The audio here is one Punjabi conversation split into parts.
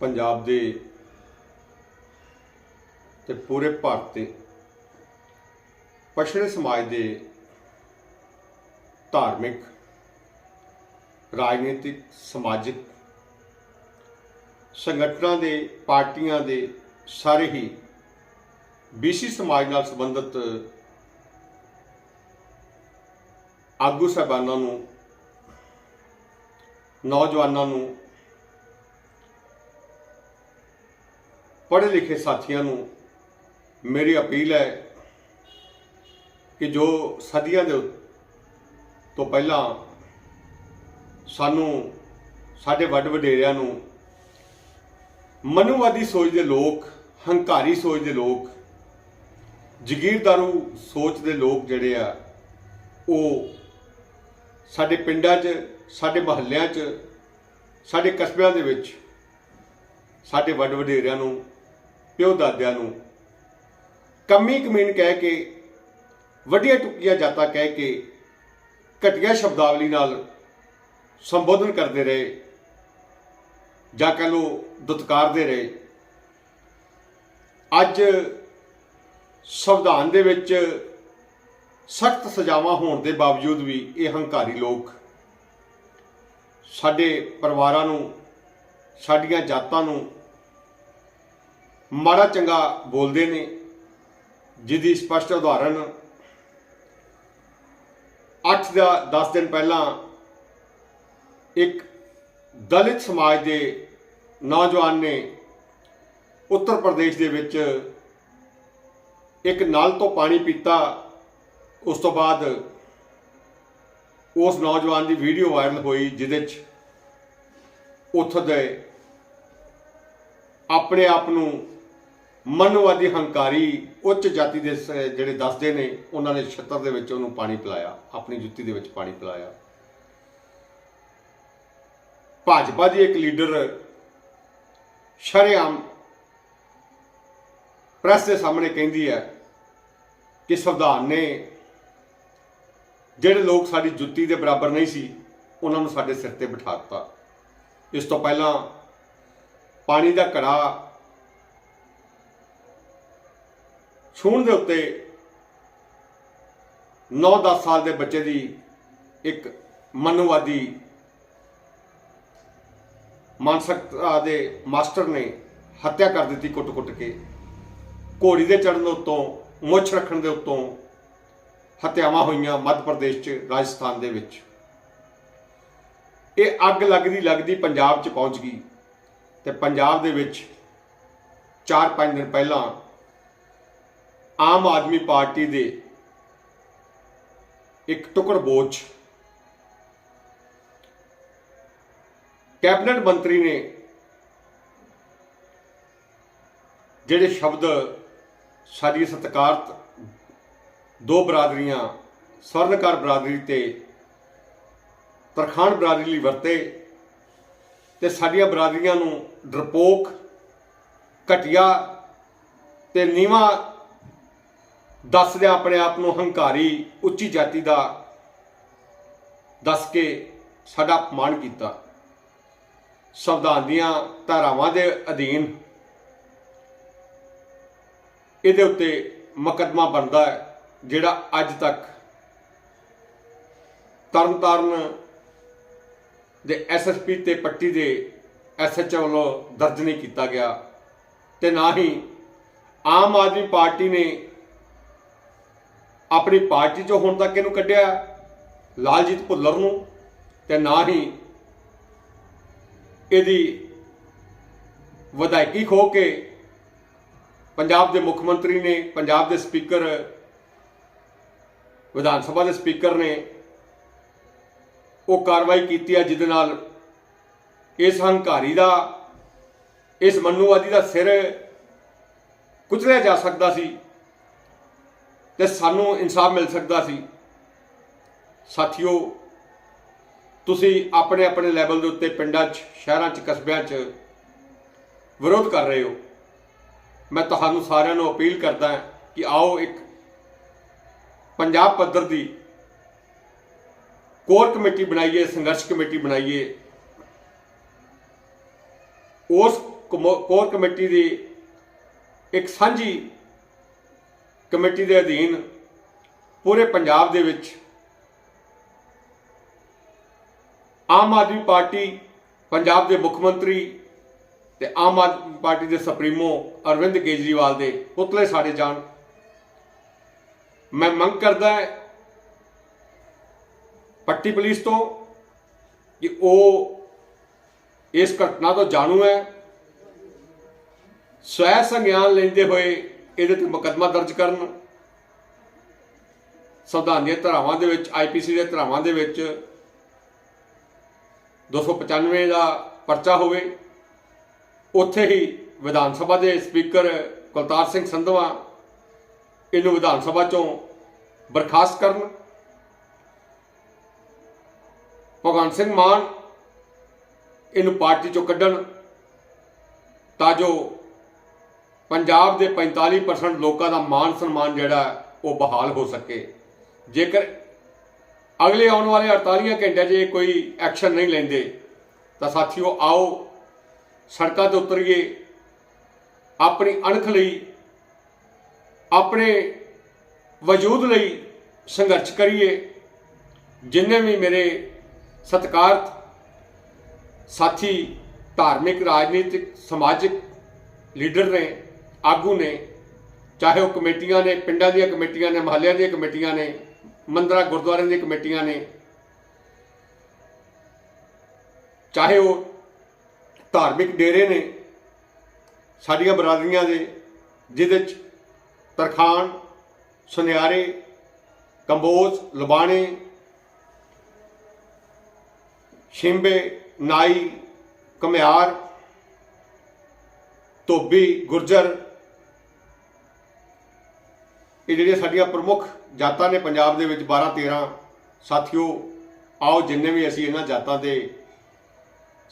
ਪੰਜਾਬ ਦੇ ਤੇ ਪੂਰੇ ਭਾਰਤ ਦੇ ਪਛੜੇ ਸਮਾਜ ਦੇ ਧਾਰਮਿਕ, ਰਾਜਨੀਤਿਕ, ਸਮਾਜਿਕ ਸੰਗਠਨਾਂ ਦੇ, ਪਾਰਟੀਆਂ ਦੇ ਸਾਰੇ ਹੀ ਬੀਸੀ ਸਮਾਜ ਨਾਲ ਸੰਬੰਧਿਤ ਆਗੂ ਸਾਹਿਬਾਨਾਂ ਨੂੰ, ਨੌਜਵਾਨਾਂ ਨੂੰ ਪੜ੍ਹੇ ਲਿਖੇ ਸਾਥੀਆਂ ਨੂੰ ਮੇਰੀ ਅਪੀਲ ਹੈ ਕਿ ਜੋ ਸਦੀਆਂ ਦੇ ਤੋਂ ਪਹਿਲਾਂ ਸਾਨੂੰ, ਸਾਡੇ ਵੱਡ ਵਡੇਰਿਆਂ ਨੂੰ ਮਨੁਵਾਦੀ ਸੋਚ ਦੇ ਲੋਕ, ਹੰਕਾਰੀ ਸੋਚ ਦੇ ਲੋਕ ਜਗੀਰਦਾਰੂ ਸੋਚ ਦੇ ਲੋਕ ਜਿਹੜੇ ਆ, ਉਹ ਸਾਡੇ ਪਿੰਡਾਂ 'ਚ, ਸਾਡੇ ਮਹੱਲਿਆਂ 'ਚ, ਸਾਡੇ ਕਸਬਿਆਂ ਦੇ ਵਿੱਚ, ਸਾਡੇ ਵੱਡ ਵਡੇਰਿਆਂ ਨੂੰ ਪਿਓ ਦਾਦਿਆਂ ਨੂੰ ਕੰਮੀ ਕਮੀਨ ਕਹਿ ਕੇ, ਵੱਡੀਆਂ ਟੁੱਕੀਆਂ ਜਾਤਾਂ ਕਹਿ ਕੇ, ਘਟੀਆ ਸ਼ਬਦਾਵਲੀ ਨਾਲ ਸੰਬੋਧਨ ਕਰਦੇ ਰਹੇ, ਜਾਂ ਕਹ ਲੋ ਦੁਤਕਾਰਦੇ ਰਹੇ। ਅੱਜ ਸੰਵਿਧਾਨ ਦੇ ਵਿੱਚ ਸਖਤ ਸਜ਼ਾਵਾਂ ਹੋਣ ਦੇ ਬਾਵਜੂਦ ਵੀ ਇਹ ਹੰਕਾਰੀ ਲੋਕ ਸਾਡੇ ਪਰਿਵਾਰਾਂ ਨੂੰ, ਸਾਡੀਆਂ ਜਾਤਾਂ ਨੂੰ ਮਾੜਾ ਚੰਗਾ ਬੋਲਦੇ ਨੇ, ਜਿਹਦੀ ਸਪਸ਼ਟ ਉਦਾਹਰਣ 8 ਦਾ 10 ਦਿਨ ਪਹਿਲਾਂ ਇੱਕ ਦਲਿਤ ਸਮਾਜ ਦੇ ਨੌਜਵਾਨ ਨੇ ਉੱਤਰ ਪ੍ਰਦੇਸ਼ ਦੇ ਵਿੱਚ ਇੱਕ ਨਲ ਤੋਂ ਪਾਣੀ ਪੀਤਾ। ਉਸ ਤੋਂ ਬਾਅਦ ਉਸ ਨੌਜਵਾਨ ਦੀ ਵੀਡੀਓ ਵਾਇਰਲ ਹੋਈ, ਜਿਹਦੇ 'ਚ ਉੱਥੋਂ ਦੇ ਆਪਣੇ ਆਪ ਨੂੰ ਮਨਵਾਦੀ ਹੰਕਾਰੀ ਉੱਚ ਜਾਤੀ ਦੇ ਸ- ਜਿਹੜੇ ਦੱਸਦੇ ਨੇ, ਉਹਨਾਂ ਨੇ ਛੱਤਰ ਦੇ ਵਿੱਚ ਉਹਨੂੰ ਪਾਣੀ ਪਿਲਾਇਆ, ਆਪਣੀ ਜੁੱਤੀ ਦੇ ਵਿੱਚ ਪਾਣੀ ਪਿਲਾਇਆ। ਭਾਜਪਾ ਦੀ ਇੱਕ ਲੀਡਰ ਸ਼ਰੇਆਮ ਪ੍ਰੈਸ ਦੇ ਸਾਹਮਣੇ ਕਹਿੰਦੀ ਹੈ ਕਿ ਸੰਵਿਧਾਨ ਨੇ ਜਿਹੜੇ ਲੋਕ ਸਾਡੀ ਜੁੱਤੀ ਦੇ ਬਰਾਬਰ ਨਹੀਂ ਸੀ, ਉਹਨਾਂ ਨੂੰ ਸਾਡੇ ਸਿਰ ਤੇ ਬਿਠਾ ਦਿੱਤਾ। ਇਸ ਤੋਂ ਪਹਿਲਾਂ ਪਾਣੀ ਦਾ ਘੜਾ ਛੂਣ ਦੇ ਉੱਤੇ 9-10 ਸਾਲ ਦੇ ਬੱਚੇ ਦੀ ਇੱਕ ਮਨੁਵਾਦੀ ਮਾਨਸਿਕਤਾ ਦੇ ਮਾਸਟਰ ਨੇ ਹੱਤਿਆ ਕਰ ਦਿੱਤੀ ਕੁੱਟ-ਕੁੱਟ ਕੇ। ਘੋੜੀ ਦੇ ਚੜਨ ਉੱਤੋਂ, ਮੁੱਛ ਰੱਖਣ ਦੇ ਉੱਤੋਂ ਹੱਤਿਆਵਾਂ ਹੋਈਆਂ ਮੱਧ ਪ੍ਰਦੇਸ਼ 'ਚ, ਰਾਜਸਥਾਨ ਦੇ ਵਿੱਚ। ਇਹ ਅੱਗ ਲੱਗਦੀ ਲੱਗਦੀ ਪੰਜਾਬ 'ਚ ਪਹੁੰਚ ਗਈ ਤੇ ਪੰਜਾਬ ਦੇ ਵਿੱਚ 4-5 ਦਿਨ ਪਹਿਲਾਂ ਆਮ ਆਦਮੀ ਪਾਰਟੀ ਦੇ ਇੱਕ ਟੁਕੜ ਬੋਝ ਕੈਬਨਿਟ ਮੰਤਰੀ ਨੇ ਜਿਹੜੇ ਸ਼ਬਦ ਸਾਡੀ ਸਤਿਕਾਰਤ ਦੋ ਬਰਾਦਰੀਆਂ, ਸਵਰਨਕਾਰ ਬਰਾਦਰੀ ਤੇ ਤਰਖਾਣ ਬਰਾਦਰੀ ਲਈ ਵਰਤੇ ਤੇ ਸਾਡੀਆਂ ਬਰਾਦਰੀਆਂ ਨੂੰ ਡਰਪੋਕ, ਘਟਿਆ ਤੇ ਨੀਵਾ ਦੱਸਦਿਆਂ ਆਪਣੇ ਆਪ ਨੂੰ ਹੰਕਾਰੀ ਉੱਚੀ ਜਾਤੀ ਦਾ ਦੱਸ ਕੇ ਸਾਡਾ ਅਪਮਾਨ ਕੀਤਾ। ਸੰਵਿਧਾਨ ਦੀਆਂ ਧਾਰਾਵਾਂ ਦੇ ਅਧੀਨ ਇਹਦੇ ਉੱਤੇ ਮੁਕੱਦਮਾ ਬਣਦਾ ਹੈ, ਜਿਹੜਾ ਅੱਜ ਤੱਕ ਤਰਨਤਾਰਨ ਦੇ ਐਸਐਸਪੀ ਤੇ ਪੱਟੀ ਦੇ ਐਸਐਚਓ ਵੱਲੋਂ ਦਰਜ ਨਹੀਂ ਕੀਤਾ ਗਿਆ ਤੇ ਨਾ ਹੀ ਆਮ ਆਦਮੀ ਪਾਰਟੀ ਨੇ ਆਪਣੀ ਪਾਰਟੀ ਚੋਂ ਹੁਣ ਤੱਕ ਇਹਨੂੰ ਕੱਢਿਆ ਲਾਲਜੀਤ ਭੁੱਲਰ ਨੂੰ ਤੇ ਨਾ ਹੀ ਇਹਦੀ ਵਿਧਾਇਕੀ ਖੋ ਕੇ ਪੰਜਾਬ ਦੇ ਮੁੱਖ ਮੰਤਰੀ ਨੇ, ਪੰਜਾਬ ਦੇ ਸਪੀਕਰ, ਵਿਧਾਨ ਸਭਾ ਦੇ ਸਪੀਕਰ ਨੇ ਉਹ ਕਾਰਵਾਈ ਕੀਤੀ ਹੈ ਜਿਹਦੇ ਨਾਲ ਇਸ ਹੰਕਾਰੀ ਦਾ, ਇਸ ਮਨੁਵਾਦੀ ਦਾ ਸਿਰ ਕੁਚਲਿਆ ਜਾ ਸਕਦਾ ਸੀ। ਤੇ ਸਾਨੂੰ ਇਨਸਾਫ ਮਿਲ ਸਕਦਾ ਸੀ। ਸਾਥੀਓ, ਤੁਸੀਂ ਆਪਣੇ ਆਪਣੇ ਲੈਵਲ ਦੇ ਉੱਤੇ ਪਿੰਡਾਂ 'ਚ, ਸ਼ਹਿਰਾਂ 'ਚ, ਕਸਬਿਆਂ 'ਚ ਵਿਰੋਧ ਕਰ ਰਹੇ ਹੋ। ਮੈਂ ਤੁਹਾਨੂੰ ਸਾਰਿਆਂ ਨੂੰ ਅਪੀਲ ਕਰਦਾ ਕਿ ਆਓ ਇੱਕ ਪੰਜਾਬ ਪੱਧਰ ਦੀ ਕੋਰ ਕਮੇਟੀ ਬਣਾਈਏ, ਸੰਘਰਸ਼ ਕਮੇਟੀ ਬਣਾਈਏ। ਉਸ ਕਮੋ- ਕੋਰ ਕਮੇਟੀ ਦੀ ਇੱਕ ਸਾਂਝੀ ਕਮੇਟੀ ਦੇ ਅਧੀਨ ਪੂਰੇ ਪੰਜਾਬ ਦੇ ਵਿੱਚ ਆਮ ਆਦਮੀ ਪਾਰਟੀ, ਪੰਜਾਬ ਦੇ ਮੁੱਖ ਮੰਤਰੀ ਤੇ ਆਮ ਆਦਮੀ ਪਾਰਟੀ ਦੇ ਸੁਪਰੀਮੋ ਅਰਵਿੰਦ ਕੇਜਰੀਵਾਲ ਦੇ ਪੁਤਲੇ ਸਾੜੇ ਜਾਣ। ਮੈਂ ਮੰਗ ਕਰਦਾ ਪੱਟੀ ਪੁਲਿਸ ਤੋਂ ਕਿ ਉਹ ਇਸ ਘਟਨਾ ਤੋਂ ਜਾਣੂ ਹੈ। ਸਵੈ ਸੰਗਿਆਨ ਲੈਂਦੇ ਹੋਏ ਇਹਦੇ ਤੇ ਮੁਕੱਦਮਾ ਦਰਜ ਕਰਨ। ਸੰਵਿਧਾਨ ਦੀਆਂ ਧਾਰਾਵਾਂ ਦੇ ਵਿੱਚ ਆਈਪੀਸੀ ਦੇ ਧਾਰਾਵਾਂ ਦੇ ਵਿੱਚ 295 ਦਾ ਪਰਚਾ ਹੋਵੇ। ਉੱਥੇ ਹੀ ਵਿਧਾਨ ਸਭਾ ਦੇ ਸਪੀਕਰ ਕੁਲਤਾਰ ਸਿੰਘ ਸੰਧਵਾ ਇਹਨੂੰ ਵਿਧਾਨ ਸਭਾ ਚੋਂ ਬਰਖਾਸਤ ਕਰਨ। ਭਗਵੰਤ ਸਿੰਘ ਮਾਨ ਇਹਨੂੰ ਪਾਰਟੀ ਚੋਂ ਕੱਢਣ ਤਾਂ ਜੋ ਪੰਜਾਬ ਦੇ 45% ਲੋਕਾਂ ਦਾ ਮਾਨ ਸਨਮਾਨ ਜਿਹੜਾ ਉਹ ਬਹਾਲ ਹੋ ਸਕੇ। ਜੇਕਰ ਅਗਲੇ ਆਉਣ ਵਾਲੇ 48 ਘੰਟਿਆਂ 'ਚ ਕੋਈ ਐਕਸ਼ਨ ਨਹੀਂ ਲੈਂਦੇ, ਤਾਂ ਸਾਥੀਓ ਆਓ, ਸੜਕਾਂ ਤੇ ਉਤਰੀਏ। ਆਪਣੀ ਅਣਖ ਲਈ, ਆਪਣੇ ਵਜੂਦ ਲਈ ਸੰਘਰਸ਼ ਕਰੀਏ। ਜਿੰਨੇ ਵੀ ਮੇਰੇ ਸਤਿਕਾਰਤ ਸਾਥੀ ਧਾਰਮਿਕ, ਰਾਜਨੀਤਿਕ, ਸਮਾਜਿਕ ਲੀਡਰ ਨੇ ਆਗੂ ਨੇ, ਚਾਹੇ ਉਹ ਕਮੇਟੀਆਂ ਨੇ, ਪਿੰਡਾਂ ਦੀਆਂ ਕਮੇਟੀਆਂ ਨੇ, ਮਹੱਲਿਆਂ ਦੀਆਂ ਕਮੇਟੀਆਂ ਨੇ, ਮੰਦਰਾਂ, ਗੁਰਦੁਆਰਿਆਂ ਦੀਆਂ ਕਮੇਟੀਆਂ ਨੇ, ਚਾਹੇ ਉਹ ਧਾਰਮਿਕ ਡੇਰੇ ਨੇ, ਸਾਡੀਆਂ ਬਰਾਦਰੀਆਂ ਦੇ, ਜਿਹਦੇ ਚ ਤਰਖਾਨ ਸੁਨਿਆਰੇ, ਕੰਬੋਜ, ਲੁਬਾਣੇ, ਸ਼ਿੰਬੇ, ਨਾਈ ਕਮਿਆਰ ਧੋਬੀ, ਗੁਰਜਰ ਇਹ ਜਿਹੜੀਆਂ ਸਾਡੀਆਂ ਪ੍ਰਮੁੱਖ ਜਾਤਾਂ ਨੇ ਪੰਜਾਬ ਦੇ ਵਿੱਚ 12 13 ਸਾਥੀਓ, ਆਓ ਜਿੰਨੇ ਵੀ ਅਸੀਂ ਇਹਨਾਂ ਜਾਤਾਂ ਦੇ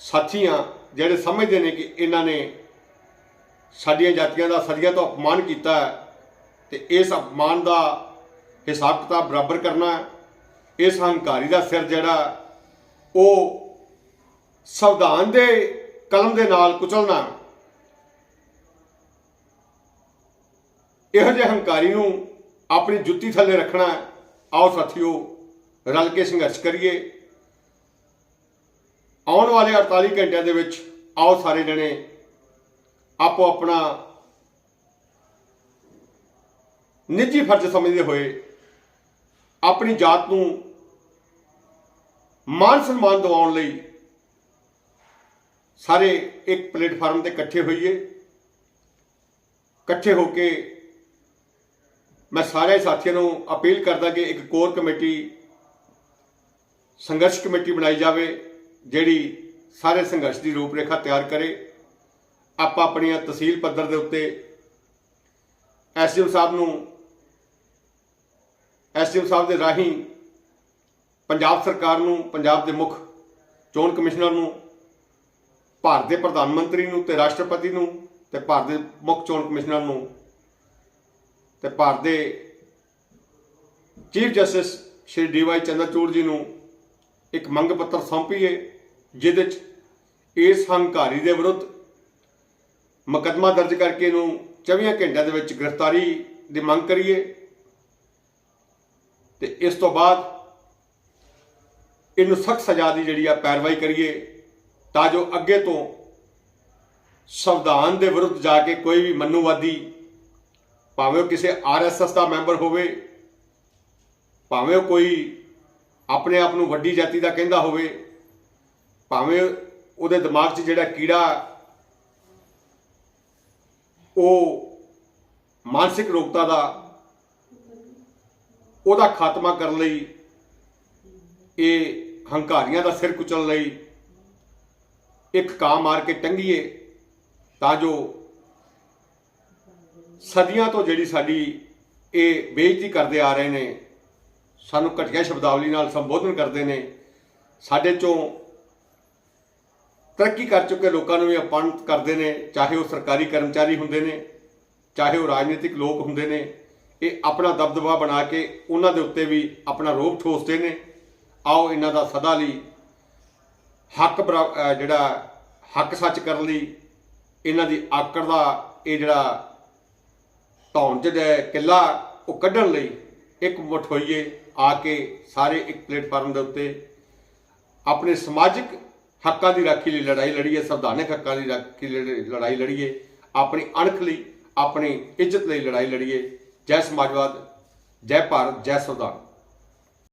ਸਾਥੀਆਂ ਜਿਹੜੇ ਸਮਝਦੇ ਨੇ ਕਿ ਇਹਨਾਂ ਨੇ ਸਾਡੀਆਂ ਜਾਤੀਆਂ ਦਾ ਸਦੀਆਂ ਤੋਂ ਅਪਮਾਨ ਕੀਤਾ ਹੈ, ਤੇ ਇਸ ਅਪਮਾਨ ਦਾ ਹਿਸਾਬ ਕਿਤਾਬ ਬਰਾਬਰ ਕਰਨਾ ਇਸ ਹੰਕਾਰੀ ਦਾ ਸਿਰ ਜਿਹੜਾ ਉਹ ਸੰਵਿਧਾਨ ਦੇ ਕਲਮ ਦੇ ਨਾਲ ਕੁਚਲਣਾ ਇਹੋ ਜਿਹੇ ਹੰਕਾਰੀ ਨੂੰ ਆਪਣੀ ਜੁੱਤੀ ਥੱਲੇ ਰੱਖਣਾ ਹੈ। ਆਓ ਸਾਥੀਓ, ਰਲ ਕੇ ਸੰਘਰਸ਼ ਕਰੀਏ ਆਉਣ ਵਾਲੇ 48 ਘੰਟਿਆਂ ਦੇ ਵਿੱਚ ਆਓ ਸਾਰੇ ਜਣੇ ਆਪੋ ਆਪਣਾ ਨਿੱਜੀ ਫਰਜ਼ ਸਮਝਦੇ ਹੋਏ ਆਪਣੀ ਜਾਤ ਨੂੰ ਮਾਨ ਸਨਮਾਨ ਦਿਵਾਉਣ ਲਈ ਸਾਰੇ ਇੱਕ ਪਲੇਟਫਾਰਮ ਤੇ ਇਕੱਠੇ ਹੋਈਏ ਇਕੱਠੇ ਹੋ ਕੇ ਮੈਂ ਸਾਰੇ ਸਾਥੀਆਂ ਨੂੰ ਅਪੀਲ ਕਰਦਾ ਕਿ ਇੱਕ ਕੋਰ ਕਮੇਟੀ, ਸੰਘਰਸ਼ ਕਮੇਟੀ ਬਣਾਈ ਜਾਵੇ, ਜਿਹੜੀ ਸਾਰੇ ਸੰਘਰਸ਼ ਦੀ ਰੂਪਰੇਖਾ ਤਿਆਰ ਕਰੇ। ਆਪਾਂ ਆਪਣੀਆਂ ਤਹਿਸੀਲ ਪੱਧਰ ਦੇ ਉੱਤੇ ਐਸਡੀਐਮ ਸਾਹਿਬ ਨੂੰ, ਐਸਡੀਐਮ ਸਾਹਿਬ ਦੇ ਰਾਹੀਂ ਪੰਜਾਬ ਸਰਕਾਰ ਨੂੰ, ਪੰਜਾਬ ਦੇ ਮੁੱਖ ਚੋਣ ਕਮਿਸ਼ਨਰ ਨੂੰ, ਭਾਰਤ ਦੇ ਪ੍ਰਧਾਨ ਮੰਤਰੀ ਨੂੰ ਤੇ ਰਾਸ਼ਟਰਪਤੀ ਨੂੰ ਤੇ ਭਾਰਤ ਦੇ ਮੁੱਖ ਚੋਣ ਕਮਿਸ਼ਨਰ ਨੂੰ ਤੇ ਭਾਰਤ ਦੇ chief justice Shri D Y Chandrachud ji ਨੂੰ ਇੱਕ ਮੰਗ ਪੱਤਰ ਸੌਂਪੀਏ, ਜਿਹਦੇ ਚ ਇਸ ਹੰਕਾਰੀ ਦੇ ਵਿਰੁੱਧ ਮੁਕੱਦਮਾ ਦਰਜ ਕਰਕੇ ਇਹਨੂੰ 24 ਘੰਟਿਆਂ ਦੇ ਵਿੱਚ ਗ੍ਰਿਫਤਾਰੀ ਦੀ ਮੰਗ ਕਰੀਏ। ਤੇ ਇਸ ਤੋਂ ਬਾਅਦ ਇਹਨੂੰ ਸਖਤ ਸਜ਼ਾ ਦੀ ਜਿਹੜੀ ਆ ਪੈਰਵਾਈ ਕਰੀਏ, ਤਾਂ ਜੋ ਅੱਗੇ ਤੋਂ ਸੰਵਿਧਾਨ ਦੇ ਵਿਰੁੱਧ ਜਾ ਕੇ ਕੋਈ ਵੀ ਮਨੁਵਾਦੀ ਭਾਵੇਂ ਉਹ ਕਿਸੇ ਆਰਐਸਐਸ ਦਾ ਮੈਂਬਰ ਹੋਵੇ, ਭਾਵੇਂ ਉਹ ਕੋਈ ਆਪਣੇ ਆਪ ਨੂੰ ਵੱਡੀ ਜਾਤੀ ਦਾ ਕਹਿੰਦਾ ਹੋਵੇ, ਭਾਵੇਂ ਉਹਦੇ ਦਿਮਾਗ 'ਚ ਜਿਹੜਾ ਕੀੜਾ ਉਹ ਮਾਨਸਿਕ ਰੋਗਤਾ ਦਾ ਉਹਦਾ ਖਾਤਮਾ ਕਰਨ ਲਈ, ਇਹ ਹੰਕਾਰੀਆਂ ਦਾ ਸਿਰ ਕੁਚਲਣ ਲਈ ਇੱਕ ਕਾਂ ਮਾਰ ਕੇ ਟੰਗੀਏ ਤਾਂ ਜੋ ਸਦੀਆਂ ਤੋਂ ਜਿਹੜੀ ਸਾਡੀ ਇਹ ਬੇਇੱਜ਼ਤੀ ਕਰਦੇ ਆ ਰਹੇ ਨੇ, ਸਾਨੂੰ ਘਟੀਆ ਸ਼ਬਦਾਵਲੀ ਨਾਲ ਸੰਬੋਧਨ ਕਰਦੇ ਨੇ, ਸਾਡੇ ਚੋਂ ਤਰੱਕੀ ਕਰ ਚੁੱਕੇ ਲੋਕਾਂ ਨੂੰ ਵੀ ਅਪਮਾਨਿਤ ਕਰਦੇ ਨੇ, ਚਾਹੇ ਉਹ ਸਰਕਾਰੀ ਕਰਮਚਾਰੀ ਹੁੰਦੇ ਨੇ, ਚਾਹੇ ਉਹ ਰਾਜਨੀਤਿਕ ਲੋਕ ਹੁੰਦੇ ਨੇ, ਇਹ ਆਪਣਾ ਦਬਦਬਾ ਬਣਾ ਕੇ ਉਹਨਾਂ ਦੇ ਉੱਤੇ ਵੀ ਆਪਣਾ ਰੋਪ ਠੋਸਦੇ ਨੇ। ਆਓ ਇਹਨਾਂ ਦਾ ਸਦਾ ਲਈ ਹੱਕ ਬਰਾ- ਜਿਹੜਾ ਹੱਕ ਸੱਚ ਕਰਨ ਲਈ ਇਹਨਾਂ ਦੀ ਆਕੜ ਦਾ ਇਹ ਜਿਹੜਾ ਧੌਣ ਜਿਹੜਾ ਕਿੱਲਾ ਉਹ ਕੱਢਣ ਲਈ ਇੱਕ ਮੁੱਠ ਹੋਈਏ ਆ ਕੇ ਸਾਰੇ ਇੱਕ ਪਲੇਟਫਾਰਮ ਦੇ ਉੱਤੇ ਆਪਣੇ ਸਮਾਜਿਕ ਹੱਕਾਂ ਦੀ ਰਾਖੀ ਲਈ ਲੜਾਈ ਲੜੀਏ, ਸੰਵਿਧਾਨਕ ਹੱਕਾਂ ਦੀ ਰਾਖੀ ਲਈ ਲੜਾਈ ਲੜੀਏ, ਆਪਣੀ ਅਣਖ ਲਈ ਆਪਣੀ ਇੱਜ਼ਤ ਲਈ ਲੜਾਈ ਲੜੀਏ। ਜੈ ਸਮਾਜਵਾਦ, ਜੈ ਭਾਰਤ, ਜੈ ਸੰਵਿਧਾਨ।